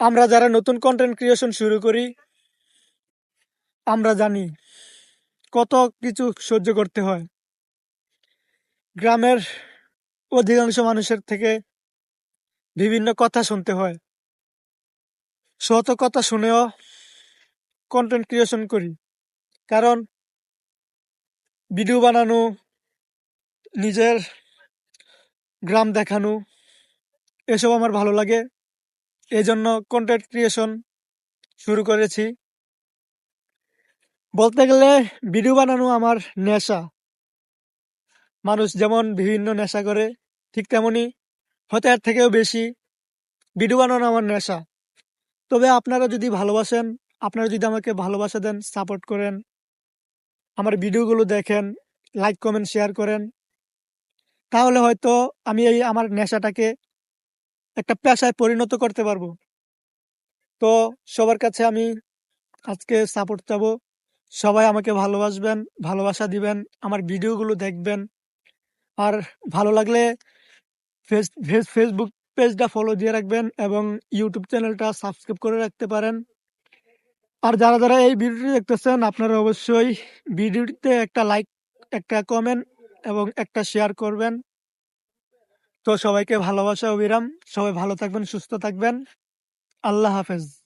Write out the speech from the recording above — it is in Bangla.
আমরা যারা নতুন কন্টেন্ট ক্রিয়েশন শুরু করি, আমরা জানি কত কিছু সহ্য করতে হয়। গ্রামের অধিকাংশ মানুষের থেকে বিভিন্ন কথা শুনতে হয়। শত কথা শুনেও কন্টেন্ট ক্রিয়েশন করি। কারণ ভিডিও বানানো, নিজের গ্রাম দেখানো, এসব আমার ভালো লাগে। এই জন্য কন্টেন্ট ক্রিয়েশন শুরু করেছি। বলতে গেলে ভিডিও বানানো আমার নেশা। মানুষ যেমন বিভিন্ন নেশা করে, ঠিক তেমনি হয়তো এর থেকেও বেশি ভিডিও বানানো আমার নেশা। তবে আপনারা যদি ভালোবাসেন, আপনারা যদি আমাকে ভালোবাসা দেন সাপোর্ট করেন, আমার ভিডিওগুলো দেখেন লাইক কমেন্ট শেয়ার করেন, তাহলে হয়তো আমি এই আমার নেশাটাকে একটা পেশায় পরিণত করতে পারব। তো সবার কাছে আমি আজকে সাপোর্ট চাবো। সবাই আমাকে ভালোবাসবেন, ভালোবাসা দিবেন, আমার ভিডিওগুলো দেখবেন। আর ভালো লাগলে ফেস ফেস ফেসবুক পেজটা ফলো দিয়ে রাখবেন এবং ইউটিউব চ্যানেলটা সাবস্ক্রাইব করে রাখতে পারেন। আর যারা যারা এই ভিডিওটি দেখতেছেন, আপনারা অবশ্যই ভিডিওটিতে একটা লাইক একটা কমেন্ট এবং একটা শেয়ার করবেন। তো সবাইকে ভালোবাসা অবিরাম। সবাই ভালো থাকবেন সুস্থ থাকবেন। আল্লাহ হাফেজ।